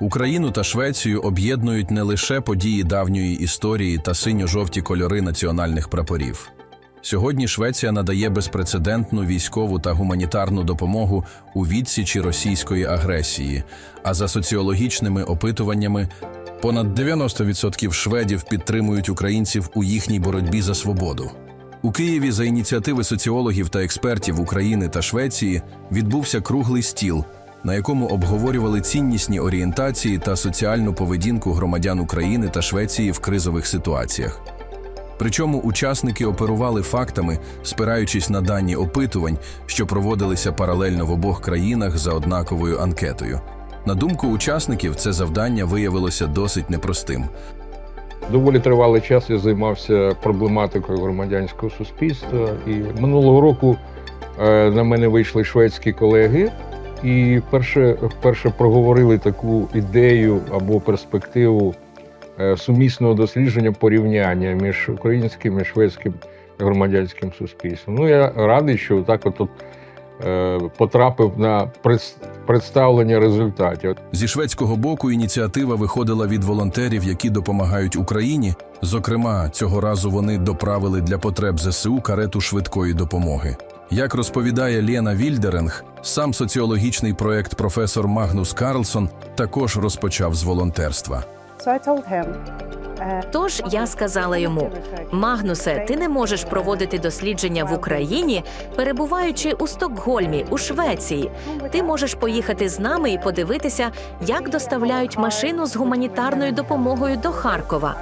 Україну та Швецію об'єднують не лише події давньої історії та синьо-жовті кольори національних прапорів. Сьогодні Швеція надає безпрецедентну військову та гуманітарну допомогу у відсічі російської агресії, а за соціологічними опитуваннями понад 90% шведів підтримують українців у їхній боротьбі за свободу. У Києві за ініціативи соціологів та експертів України та Швеції відбувся круглий стіл, на якому обговорювали ціннісні орієнтації та соціальну поведінку громадян України та Швеції в кризових ситуаціях. Причому учасники оперували фактами, спираючись на дані опитувань, що проводилися паралельно в обох країнах за однаковою анкетою. На думку учасників, це завдання виявилося досить непростим. Доволі тривалий час я займався проблематикою громадянського суспільства. І минулого року е, на мене вийшли шведські колеги, і вперше, вперше проговорили таку ідею або перспективу е, сумісного дослідження порівняння між українським і шведським громадянським суспільством. Ну я радий, що так от, е, потрапив на пред- представлення результатів. Зі шведського боку ініціатива виходила від волонтерів, які допомагають Україні. Зокрема, цього разу вони доправили для потреб ЗСУ карету швидкої допомоги. Як розповідає Лена Вільдеринг, сам соціологічний проект професор Магнус Карлсон також розпочав з волонтерства. Uh, Тож я сказала йому: Магнусе, ти не можеш проводити дослідження в Україні, перебуваючи у Стокгольмі, у Швеції. Ти можеш поїхати з нами і подивитися, як доставляють машину з гуманітарною допомогою до Харкова.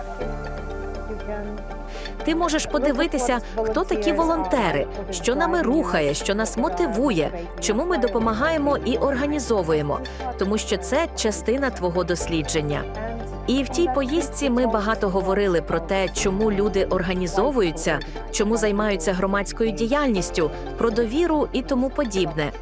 Ти можеш подивитися, хто такі волонтери, що нами рухає, що нас мотивує, чому ми допомагаємо і організовуємо, тому що це частина твого дослідження. І в тій поїздці ми багато говорили про те, чому люди організовуються, чому займаються громадською діяльністю, про довіру і тому подібне.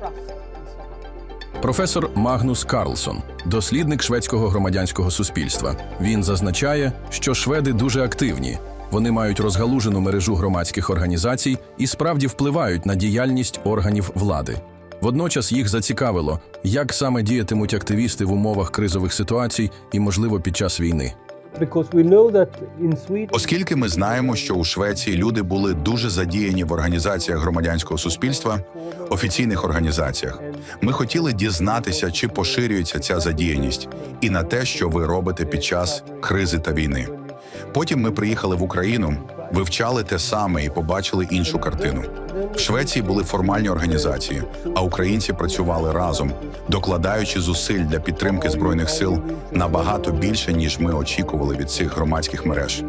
Професор Магнус Карлсон, дослідник шведського громадянського суспільства. Він зазначає, що шведи дуже активні. Вони мають розгалужену мережу громадських організацій і справді впливають на діяльність органів влади. Водночас їх зацікавило, як саме діятимуть активісти в умовах кризових ситуацій і, можливо, під час війни. Оскільки ми знаємо, що у Швеції люди були дуже задіяні в організаціях громадянського суспільства, офіційних організаціях, ми хотіли дізнатися, чи поширюється ця задіяність, і на те, що ви робите під час кризи та війни. Потім ми приїхали в Україну, вивчали те саме і побачили іншу картину. В Швеції були формальні організації, а українці працювали разом, докладаючи зусиль для підтримки збройних сил набагато більше, ніж ми очікували від цих громадських мереж.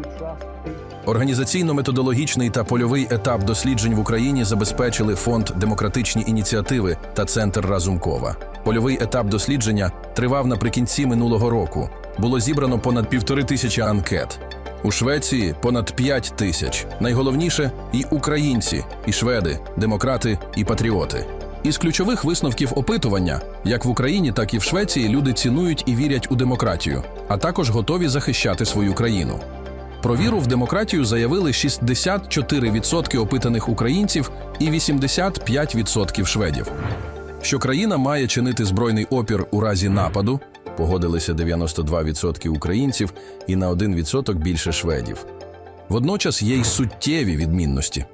Організаційно-методологічний та польовий етап досліджень в Україні забезпечили фонд демократичні ініціативи та центр Разумкова. Польовий етап дослідження тривав наприкінці минулого року. Було зібрано понад півтори тисячі анкет. У Швеції понад п'ять тисяч. Найголовніше і українці, і шведи, демократи і патріоти. Із ключових висновків опитування, як в Україні, так і в Швеції, люди цінують і вірять у демократію, а також готові захищати свою країну. Про віру в демократію заявили 64% опитаних українців і 85% шведів. Що країна має чинити збройний опір у разі нападу, погодилися 92% українців і на 1% більше шведів. Водночас є й суттєві відмінності.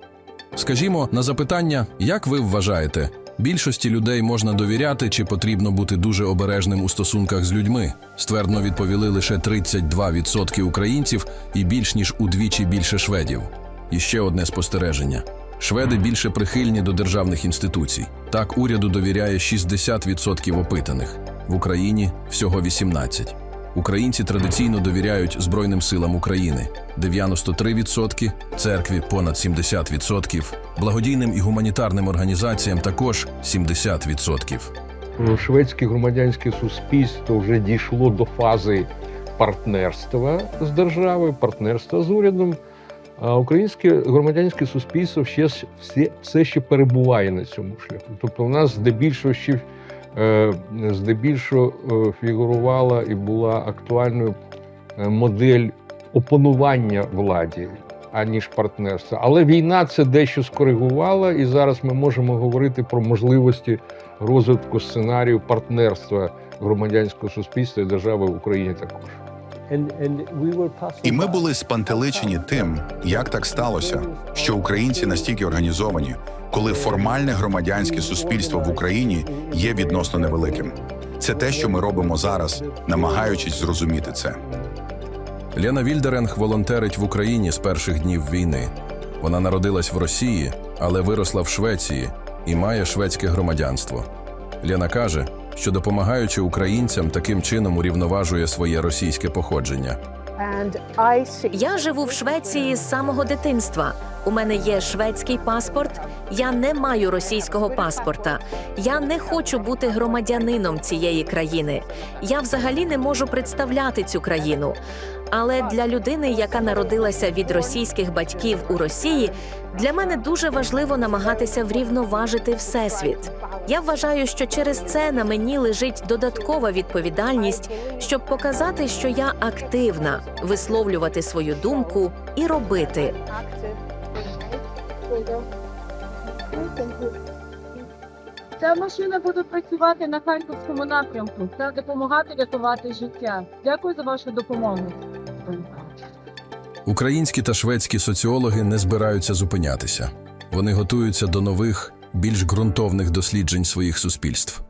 Скажімо, на запитання, як ви вважаєте, більшості людей можна довіряти чи потрібно бути дуже обережним у стосунках з людьми? Ствердно відповіли лише 32% українців і більш ніж удвічі більше шведів. І ще одне спостереження: шведи більше прихильні до державних інституцій. Так уряду довіряє 60% опитаних, в Україні всього 18%. Українці традиційно довіряють Збройним силам України 93%, церкві понад 70%, благодійним і гуманітарним організаціям також 70%. шведське громадянське суспільство вже дійшло до фази партнерства з державою, партнерства з урядом. А українське громадянське суспільство ще все, все ще перебуває на цьому шляху. Тобто, у нас здебільшого ще здебільшого е, фігурувала і була актуальною е, модель опанування владі, аніж партнерства. Але війна це дещо скоригувала, і зараз ми можемо говорити про можливості розвитку сценарію партнерства громадянського суспільства і держави в Україні також. І ми були спантеличені тим, як так сталося, що українці настільки організовані, коли формальне громадянське суспільство в Україні є відносно невеликим. Це те, що ми робимо зараз, намагаючись зрозуміти це. Лена Вільдеренг волонтерить в Україні з перших днів війни. Вона народилась в Росії, але виросла в Швеції і має шведське громадянство. Лена каже, що допомагаючи українцям, таким чином урівноважує своє російське походження. Я живу в Швеції з самого дитинства. У мене є шведський паспорт. Я не маю російського паспорта. Я не хочу бути громадянином цієї країни. Я взагалі не можу представляти цю країну. Але для людини, яка народилася від російських батьків у Росії, для мене дуже важливо намагатися врівноважити всесвіт. Я вважаю, що через це на мені лежить додаткова відповідальність, щоб показати, що я активна, висловлювати свою думку і робити. Ця машина буде працювати на харківському напрямку та допомагати рятувати життя. Дякую за вашу допомогу. Українські та шведські соціологи не збираються зупинятися. Вони готуються до нових, більш ґрунтовних досліджень своїх суспільств.